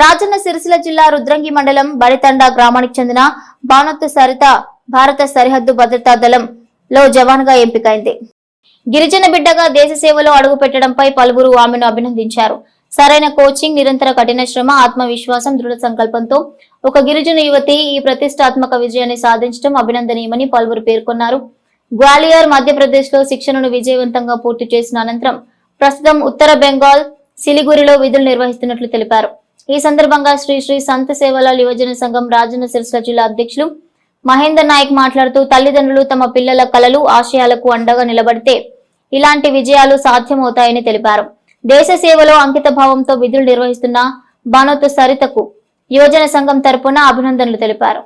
రాజన్న సిరిసిల్ల జిల్లా రుద్రంగి మండలం బడితండా గ్రామానికి చెందిన బానొత్తు సరిత భారత సరిహద్దు భద్రతా దళం లో జవాన్గా ఎంపికైంది. గిరిజన బిడ్డగా దేశ సేవలో అడుగు పెట్టడంపై పలువురు ఆమెను అభినందించారు. సరైన కోచింగ్ నిరంతర కఠిన శ్రమ ఆత్మవిశ్వాసం దృఢ సంకల్పంతో ఒక గిరిజన యువతి ఈ ప్రతిష్టాత్మక విజయాన్ని సాధించడం అభినందనీయమని పలువురు పేర్కొన్నారు. గ్వాలియర్ మధ్యప్రదేశ్లో శిక్షణను విజయవంతంగా పూర్తి చేసిన అనంతరం ప్రస్తుతం ఉత్తర బెంగాల్ సిలిగురిలో విధులు నిర్వహిస్తున్నట్లు తెలిపారు. ఈ సందర్భంగా శ్రీ శ్రీ సంత సేవలాల్ యువజన సంఘం రాజన్న సిరిసిల్ల జిల్లా అధ్యక్షులు మహేందర్ నాయక్ మాట్లాడుతూ తల్లిదండ్రులు తమ పిల్లల కలలు ఆశయాలకు అండగా నిలబడితే ఇలాంటి విజయాలు సాధ్యమవుతాయని తెలిపారు. దేశ సేవలో అంకిత భావంతో విధులు నిర్వహిస్తున్న బానోత్ సరితకు యువజన సంఘం తరపున అభినందనలు తెలిపారు.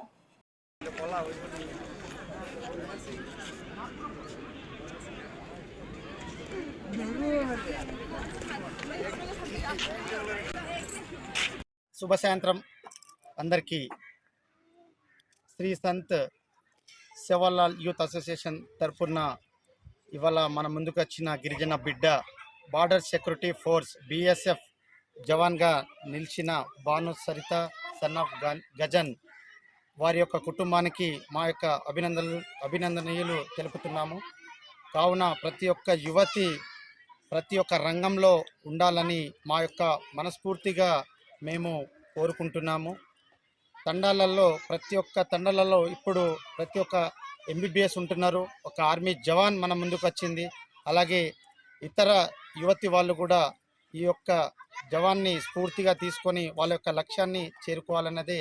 శుభ సాయంత్రం అందరికీ. శ్రీ సంత్ సేవాలాల్ యూత్ అసోసియేషన్ తరపున ఇవాళ మన ముందుకు వచ్చిన గిరిజన బిడ్డ బార్డర్ సెక్యూరిటీ ఫోర్స్ బిఎస్ఎఫ్ జవాన్గా నిలిచిన భాను సరిత సన్ ఆఫ్ గజన్ వారి యొక్క కుటుంబానికి మా యొక్క అభినందనలు అభినందనీయులు తెలుపుతున్నాము. కావున ప్రతి ఒక్క యువతి ప్రతి ఒక్క రంగంలో ఉండాలని మా యొక్క మనస్ఫూర్తిగా మేము కోరుకుంటున్నాము. తండాలలో ప్రతి ఒక్క తండాలలో ఇప్పుడు ప్రతి ఒక్క ఎంబీబీఎస్ ఉంటున్నారు. ఒక ఆర్మీ జవాన్ మన ముందుకు వచ్చింది. అలాగే ఇతర యువతి వాళ్ళు కూడా ఈ యొక్క జవాన్ని స్ఫూర్తిగా తీసుకొని వాళ్ళ యొక్క లక్ష్యాన్ని చేరుకోవాలన్నదే